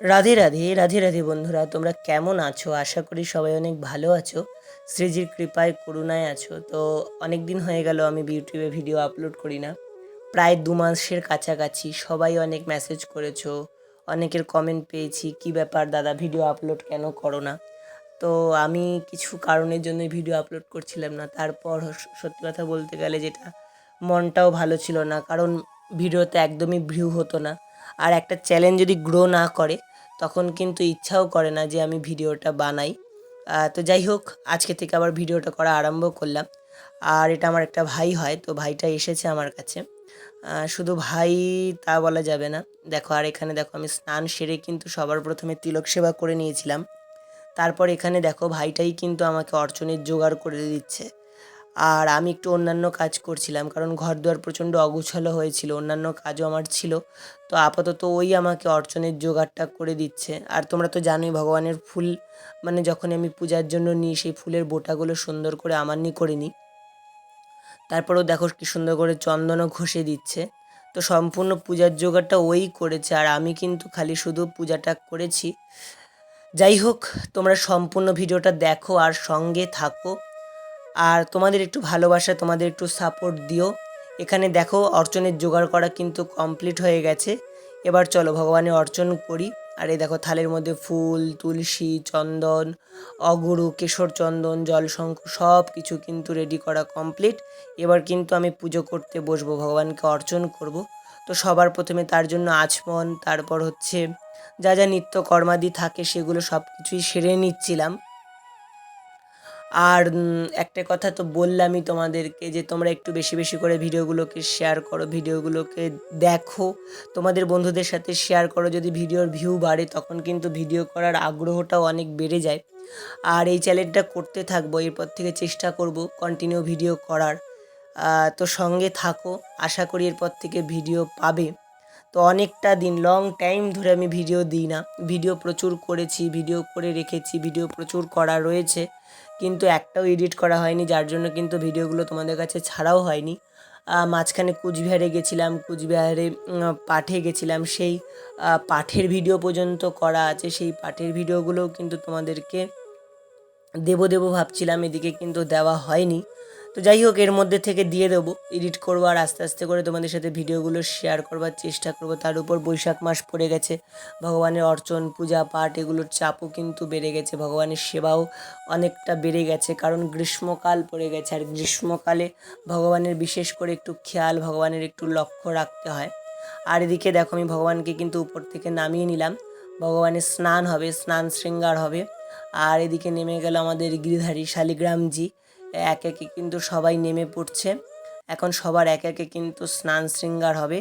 রাধে রাধে রাধে রাধে বন্ধুরা, তোমরা কেমন আছো? আশা করি সবাই অনেক ভালো আছো। শ্রীজির কৃপায়, করুণায় আছো। তো অনেক দিন হয়ে গেল, আমি ইউটিউবে ভিডিও আপলোড করি না। প্রায় দু মাসের কাছাকাছি সবাই অনেক মেসেজ করেছ, অনেকের কমেন্ট পেয়েছি, কি ব্যাপার দাদা, ভিডিও আপলোড কেন করো না? তো আমি কিছু কারণের জন্য ভিডিও আপলোড করছিলাম না। তারপর সত্যি কথা বলতে গেলে যেটা, মনটাও ভালো ছিল না। কারণ ভিডিওতে একদমই ভিউ হতো না। আর একটা চ্যানেল যদি গ্রো না করে তখন কিন্তু ইচ্ছাও করে না যে আমি ভিডিওটা বানাই। তো যাই হোক, আজকে থেকে আবার ভিডিওটা করা আরম্ভ করলাম। আর এটা আমার একটা ভাই হয়, তো ভাইটা এসেছে আমার কাছে। শুধু ভাই তা বলা যাবে না। দেখো, আর এখানে দেখো, আমি স্নান সেরে কিন্তু সবার প্রথমে তিলক সেবা করে নিয়েছিলাম। তারপর এখানে দেখো, ভাইটাই কিন্তু আমাকে অর্চনের জোগাড় করে দিচ্ছে। আর আমি একটু অন্যান্য কাজ করছিলাম, কারণ ঘর দুয়ার প্রচণ্ড অগুছালো হয়েছিল, অন্যান্য কাজও আমার ছিল। তো আপাতত ওই আমাকে অর্চনের জোগাড়টা করে দিচ্ছে। আর তোমরা তো জানোই ভগবানের ফুল মানে যখন আমি পূজার জন্য নিই, সেই ফুলের বোটাগুলো সুন্দর করে আমার নিয়ে করে নিই। তারপরেও দেখো কি সুন্দর করে চন্দনও ঘষে দিচ্ছে। তো সম্পূর্ণ পূজার জোগাড়টা ওই করেছে, আর আমি কিন্তু খালি শুধু পূজাটা করেছি। যাই হোক, তোমরা সম্পূর্ণ ভিডিওটা দেখো আর সঙ্গে থাকো। আর তোমাদের একটু ভালোবাসা, তোমাদের একটু সাপোর্ট দিও। এখানে দেখো অর্চনের জোগাড় করা কিন্তু কমপ্লিট হয়ে গেছে। এবার চলো ভগবানের অর্চন করি। আর এই দেখো থালের মধ্যে ফুল, তুলসী, চন্দন, অগুরু, কেশর চন্দন জলশঙ্খ সব কিছু কিন্তু রেডি করা কমপ্লিট এবার কিন্তু আমি পুজো করতে বসবো, ভগবানকে অর্চন করব। তো সবার প্রথমে তার জন্য আচমন, তারপর হচ্ছে যা যা নিত্য কর্মাদি থাকে সেগুলো সব কিছুই সেরে নিচ্ছিলাম। আর একটা কথা তো বললামই তোমাদেরকে যে তোমরা একটু বেশি বেশি করে ভিডিওগুলোকে শেয়ার করো, ভিডিওগুলোকে দেখো। তোমাদের বন্ধুদের সাথে শেয়ার করো, যদি ভিডিওর ভিউ বাড়ে তখন কিন্তু ভিডিও করার আগ্রহটাও অনেক বেড়ে যায়। আর এই চ্যানেলটা করতে থাকব, এরপর থেকে চেষ্টা করব কন্টিনিউ ভিডিও করার। তো সঙ্গে থাকো, আশা করি এরপর থেকে ভিডিও পাবে। তো অনেকটা দিন লং টাইম ধরে আমি ভিডিও দিই না। ভিডিও প্রচুর করেছি ভিডিও করে রেখেছি ভিডিও প্রচুর করা রয়েছে। কিন্তু একটাও এডিট করা হয়নি, যার জন্য কিন্তু ভিডিওগুলো তোমাদের কাছে ছাড়াও হয়নি। মাঝখানে কুচবিহারে গেছিলাম, কুচবিহারে পাঠে গেছিলাম, সেই পাঠের ভিডিও পর্যন্ত করা আছে, সেই পাঠের ভিডিওগুলোও কিন্তু তোমাদেরকে দেবো দেবো ভাবছিলাম, এদিকে কিন্তু দেওয়া হয়নি। তো যাই হোক, এর মধ্যে থেকে দিয়ে দেবো। এডিট করব আর আস্তে আস্তে করে তোমাদের সাথে ভিডিওগুলো শেয়ার করবার চেষ্টা করব। তার উপর বৈশাখ মাস পড়ে গেছে। ভগবানের অর্চন, পূজা, পাঠ, এগুলোর চাপও কিন্তু বেড়ে গেছে। ভগবানের সেবাও অনেকটা বেড়ে গেছে। কারণ গ্রীষ্মকাল পড়ে গেছে আর গ্রীষ্মকালে ভগবানের বিশেষ করে একটু খেয়াল, ভগবানের একটু লক্ষ্য রাখতে হয়। আর এদিকে দেখো, আমি ভগবানকে কিন্তু উপর থেকে নামিয়ে নিলাম। ভগবানের স্নান হবে, স্নান শৃঙ্গার হবে। আর এদিকে নেমে গেল আমাদের গিরিধারী শালিগ্রামজি। এক একে কিন্তু সবাই নেমে পড়ছে। এখন সবার এক একে কিন্তু স্নান শৃঙ্গার হবে।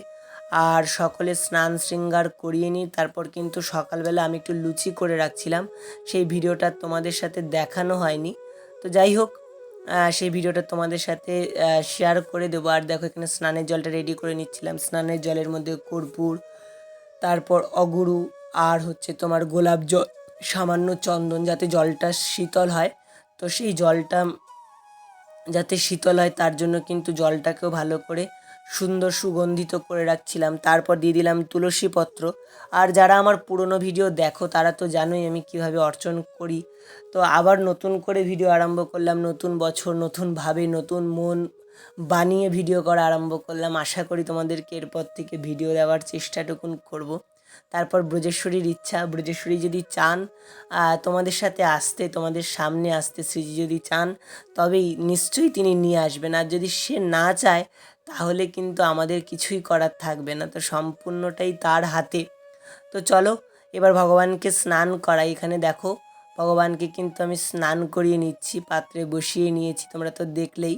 আর সকলে স্নান শৃঙ্গার করিয়ে নিই। তারপর কিন্তু সকালবেলা আমি একটু লুচি করে রাখছিলাম। সেই ভিডিওটা তোমাদের সাথে দেখানো হয়নি। তো যাই হোক সেই ভিডিওটা তোমাদের সাথে শেয়ার করে দেবো। আর দেখো এখানে স্নানের জলটা রেডি করে নিচ্ছিলাম। স্নানের জলের মধ্যে কর্পূর, তারপর অগুরু, আর হচ্ছে তোমার গোলাপ জল, সামান্য চন্দন যাতে জলটা শীতল হয়। তো সেই জলটা যাতে শীতল হয়, তার জন্য কিন্তু জলটাকেও ভালো করে সুন্দর সুগন্ধিত করে রাখছিলাম। তারপর দিয়ে দিলাম তুলসী পত্র। আর যারা আমার পুরনো ভিডিও দেখো, তারা তো জানোই আমি কীভাবে অর্চন করি। তো আবার নতুন করে ভিডিও আরম্ভ করলাম, নতুন বছর নতুনভাবে নতুন মন বানিয়ে ভিডিও করা আরম্ভ করলাম। আশা করি তোমাদেরকে এরপর থেকে ভিডিও দেওয়ার চেষ্টাটুকুন করব। তারপর ব্রজেশ্বরীর ইচ্ছা, ব্রজেশ্বরী যদি চান তোমাদের সাথে আসতে, তোমাদের সামনে আসতে শ্রীজি যদি চান, তবেই নিশ্চয়ই তিনি নিয়ে আসবেন। আর যদি সে না চায়, তাহলে কিন্তু আমাদের কিছুই করার থাকবে না। তো সম্পূর্ণটাই তার হাতে। তো চলো, এবার ভগবানকে স্নান করাই। এখানে দেখো, ভগবানকে কিন্তু আমি স্নান করিয়ে নিচ্ছি, পাত্রে বসিয়ে নিয়েছি। তোমরা তো দেখলেই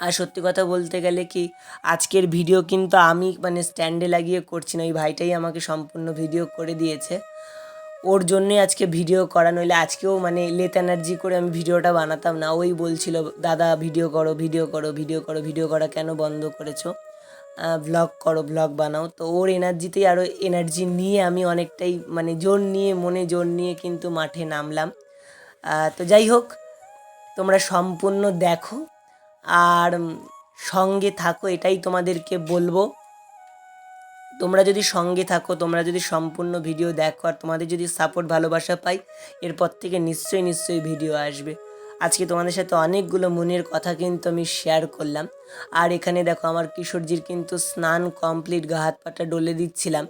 আর সত্যি কথা বলতে গেলে কি, আজকের ভিডিও কিন্তু আমি মানে স্ট্যান্ডে লাগিয়ে করছি না। ওই ভাইটাই আমাকে সম্পূর্ণ ভিডিও করে দিয়েছে। ওর জন্যই আজকে ভিডিও করা, নইলে আজকেও মানে লেত এনার্জি করে আমি ভিডিওটা বানাতাম না। ওই বলছিল, দাদা ভিডিও করো ভিডিও করো ভিডিও করো ভিডিও করা কেন বন্ধ করেছ? ব্লগ করো ব্লগ বানাও। তো ওর এনার্জিতেই আরও এনার্জি নিয়ে আমি অনেকটাই মানে জোর নিয়ে, মনে জোর নিয়ে কিন্তু মাঠে নামলাম। তো যাই হোক, তোমরা সম্পূর্ণ দেখো। আর সঙ্গে থাকো, এটাই তোমাদেরকে বলব। তোমরা যদি সঙ্গে থাকো, তোমরা যদি সম্পূর্ণ ভিডিও দেখো, আর তোমাদের যদি সাপোর্ট ভালোবাসা পাই, এরপর থেকে নিশ্চয়ই নিশ্চয়ই ভিডিও আসবে। আজকে তোমাদের সাথে অনেকগুলো মনের কথা কিন্তু আমি শেয়ার করলাম। আর এখানে দেখো, আমার কিশোরজির কিন্তু স্নান কমপ্লিট গা হাত পাটা ডলে দিচ্ছিলাম।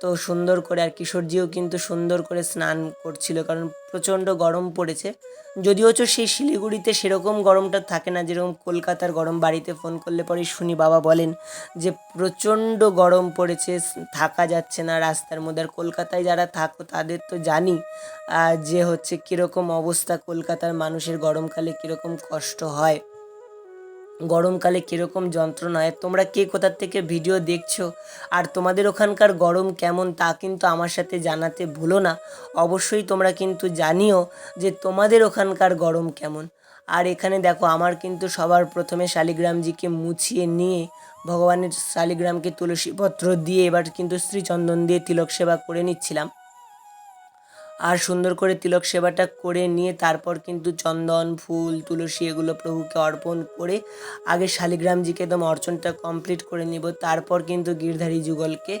তো সুন্দর করে আর কিশোরজিও কিন্তু সুন্দর করে স্নান করছিল, কারণ প্রচণ্ড গরম পড়েছে। যদিও হচ্ছে সেই শিলিগুড়িতে সেরকম গরমটা থাকে না, যেরকম কলকাতার গরম, বাড়িতে ফোন করলে পরেই শুনি বাবা বলেন যে প্রচণ্ড গরম পড়েছে থাকা যাচ্ছে না রাস্তার মধ্যে। আর কলকাতায় যারা থাকো তাদের তো জানি যে হচ্ছে কীরকম অবস্থা কলকাতার মানুষের গরমকালে, কীরকম কষ্ট হয়। গরমকালে কীরকম যন্ত্রণা হয় তোমরা কে কোথার থেকে ভিডিও দেখছ? আর তোমাদের ওখানকার গরম কেমন তা কিন্তু আমার সাথে জানাতে ভুলো না। অবশ্যই তোমরা কিন্তু জানিও যে তোমাদের ওখানকার গরম কেমন। আর এখানে দেখো, আমার কিন্তু সবার প্রথমে শালিগ্রামজিকে মুছিয়ে নিয়ে, ভগবানের শালিগ্রামকে তুলসীপত্র দিয়ে এবার কিন্তু শ্রীচন্দন দিয়ে তিলক সেবা করে নিচ্ছিলাম। আর সুন্দর করে তিলক সেবাটা করে নিয়ে তারপর কিন্তু চন্দন, ফুল, তুলসী এগুলো প্রভুকে অর্পণ করে আগে শালিগ্রামজিকে একদম অর্চনটা কমপ্লিট করে নিব। তারপর কিন্তু গিরধারী যুগলকে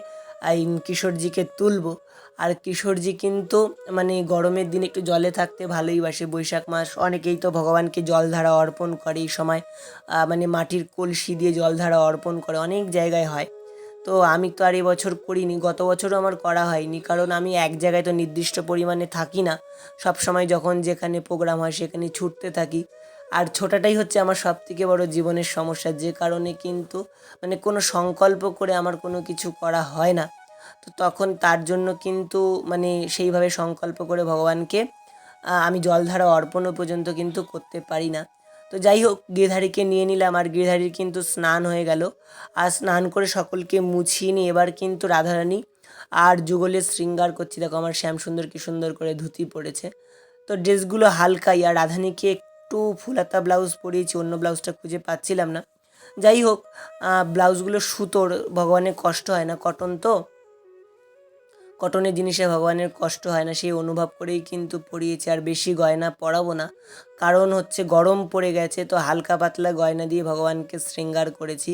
কিশোরজিকে তুলবো। আর কিশোরজি কিন্তু মানে গরমের দিন একটু জলে থাকতে ভালোই বাসে, বৈশাখ মাস অনেকেই তো ভগবানকে জলধারা অর্পণ করে, এই সময় মানে মাটির কলসি দিয়ে জলধারা অর্পণ করে, অনেক জায়গায় হয়। তো আমি তো আর এবছর করিনি, গত বছরও আমার করা হয়নি। কারণ আমি এক জায়গায় তো নির্দিষ্ট পরিমাণে থাকি না। সব সময় যখন যেখানে প্রোগ্রাম হয় সেখানে ছুটতে থাকি। আর ছোটাটাই হচ্ছে আমার সব থেকে বড় জীবনের সমস্যা, যে কারণে কিন্তু মানে কোনো সংকল্প করে আমার কোনো কিছু করা হয় না। তো তখন তার জন্য কিন্তু মানে সেইভাবে সংকল্প করে ভগবানকে আমি জলধারা অর্পণও পর্যন্ত কিন্তু করতে পারি না। তো যাই হোক গিরধারীকে নিয়ে নিলাম আর গিরধারীর কিন্তু স্নান হয়ে গেল। আর স্নান করে সকলকে মুছিয়ে নিয়ে এবার কিন্তু রাধারানী আর যুগলের শৃঙ্গার করছি। দেখো আমার শ্যাম সুন্দর কি সুন্দর করে ধুতি পড়েছে। তো ড্রেসগুলো হালকাই আর রাধানীকে একটু ফুলাতা ব্লাউজ পরিয়েছি, অন্য ব্লাউজটা খুঁজে পাচ্ছিলাম না। যাই হোক ব্লাউজগুলো সুতোর, ভগবানের কষ্ট হয় না, কটন তো। কটনের জিনিসে ভগবানের কষ্ট হয় না, সেই অনুভব করেই কিন্তু পরিয়েছি আর বেশি গয়না পরাবো না, কারণ হচ্ছে গরম পড়ে গেছে, তো হালকা পাতলা গয়না দিয়ে ভগবানকে শৃঙ্গার করেছি।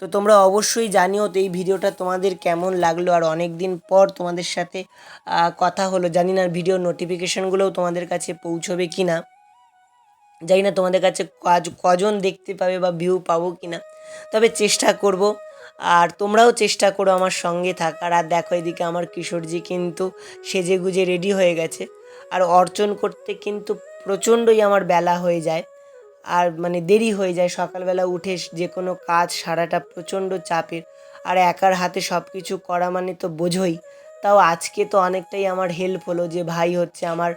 তো তোমরা অবশ্যই জানিও তো এই ভিডিওটা তোমাদের কেমন লাগল, আর অনেক দিন পর তোমাদের সাথে কথা হলো। জানি না ভিডিও নোটিফিকেশানগুলোও তোমাদের কাছে পৌঁছবে কি না জানি না তোমাদের কাছে কাজ, কজন দেখতে পাবে বা ভিউ পাবো কি না তবে চেষ্টা করব আর তোমরাও চেষ্টা করো আমার সঙ্গে থাকার। আর দেখো এদিকে আমার কিশোরজি কিন্তু সেজে গুজে রেডি হয়ে গেছে। আর অর্চন করতে কিন্তু প্রচণ্ডই আমার বেলা হয়ে যায়। আর মানে দেরি হয়ে যায়, সকালবেলা উঠে যে কোনো কাজ সারাটা প্রচণ্ড চাপের। আর একার হাতে সব কিছু করা মানে তো বোঝোই। তাও আজকে তো অনেকটাই আমার হেল্প হলো যে ভাই হচ্ছে আমার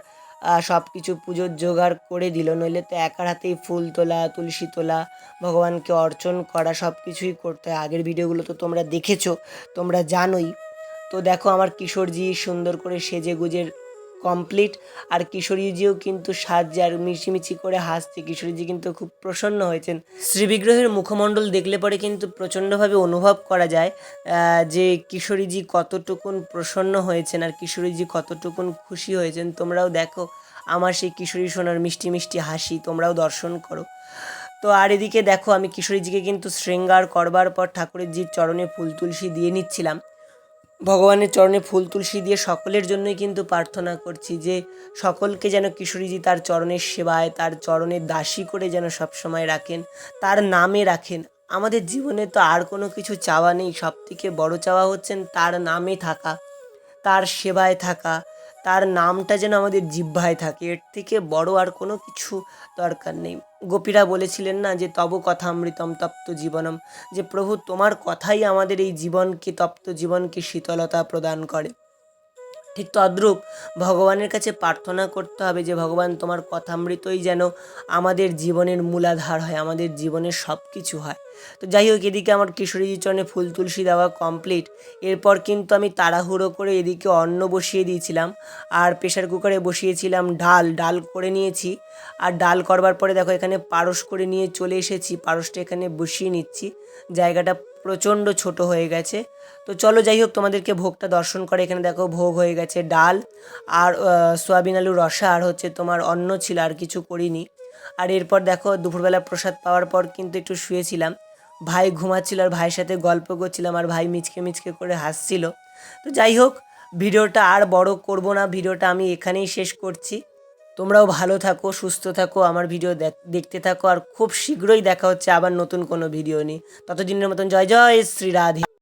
সব কিছু পুজোর জোগাড় করে দিল। নইলে তো একার হাতেই ফুল তোলা, তুলসী তোলা, ভগবানকে অর্চন করা সব কিছুই করতে হয়। আগের ভিডিওগুলো তো তোমরা দেখেছ, তোমরা জানোই। তো দেখো আমার কিশোরজি সুন্দর করে সেজে গুজের কমপ্লিট আর কিশোরীজিও কিন্তু সাজছে আর মিছিমিছি করে হাসছে। কিশোরীজি কিন্তু খুব প্রসন্ন হয়েছেন। শ্রীবিগ্রহের মুখমণ্ডল দেখলে পরে কিন্তু প্রচণ্ডভাবে অনুভব করা যায় যে কিশোরীজি কতটুকুন প্রসন্ন হয়েছেন আর কিশোরীজি কতটুকুন খুশি হয়েছেন। তোমরাও দেখো আমার সেই কিশোরী সোনার মিষ্টি মিষ্টি হাসি, তোমরাও দর্শন করো। তো আর এদিকে দেখো, আমি কিশোরীজিকে কিন্তু শৃঙ্গার করবার পর ঠাকুরের জির চরণে ফুল তুলসী দিয়ে নিচ্ছিলাম। ভগবানের চরণে ফুল তুলসী দিয়ে সকলের জন্যই কিন্তু প্রার্থনা করছি যে সকলকে যেন কিশোরীজি তার চরণের সেবায়, তার চরণের দাসী করে যেন সবসময় রাখেন, তার নামে রাখেন। আমাদের জীবনে তো আর কোনো কিছু চাওয়া নেই সব থেকে বড়ো চাওয়া হচ্ছেন তার নামে থাকা, তার সেবায় থাকা, তার নামটা যেন আমাদের জিহ্বায় থাকে, এর থেকে বড় আর কোনো কিছু দরকার নেই। গোপীরা বলেছিলেন না যে তব কথা অমৃতম তপ্ত জীবনম, যে প্রভু তোমার কথাই আমাদের এই জীবনকে, তপ্ত জীবনকে শীতলতা প্রদান করে। ঠিক তদ্রূপ ভগবানের কাছে প্রার্থনা করতে হবে যে, ভগবান, তোমার কথামৃতই যেন আমাদের জীবনের মূলাধার হয়, আমাদের জীবনের সব কিছু হয়। তো যাই হোক, এদিকে আমার কিশোরীজির চরণে ফুল তুলসী দেওয়া কমপ্লিট এরপর কিন্তু আমি তাড়াহুড়ো করে এদিকে অন্ন বসিয়ে দিয়েছিলাম, আর প্রেশার কুকারে বসিয়েছিলাম ডাল। ডাল করে নিয়েছি, আর ডাল করবার পরে দেখো এখানে পারস করে নিয়ে চলে এসেছি, পারসটা এখানে বসিয়ে নিচ্ছি। জায়গাটা প্রচণ্ড ছোট হয়ে গেছে। তো চলো যাই হোক তোমাদেরকে ভোগটা দর্শন করে। এখানে দেখো, ভোগ হয়ে গেছে ডাল আর সোয়াবিন আলু রসা। আর হচ্ছে তোমার অন্ন ছিল, আর কিছু করিনি। আর এরপর দেখো, দুপুরবেলা প্রসাদ পাওয়ার পর কিন্তু একটু শুয়েছিলাম। ভাই ঘুমাচ্ছিল আর ভাইয়ের সাথে গল্প করছিলাম, আর ভাই মিচকে মিচকে করে হাসছিল। তো যাই হোক ভিডিওটা আর বড় করব না। ভিডিওটা আমি এখানেই শেষ করছি। তোমরাও ভালো থাকো, সুস্থ থাকো, আমার ভিডিও দেখ- দেখতে থাকো, আর খুব শীঘ্রই দেখা হচ্ছে আবার নতুন কোনো ভিডিও নিয়ে। ততদিনের মতন জয় জয় শ্রী রাধে।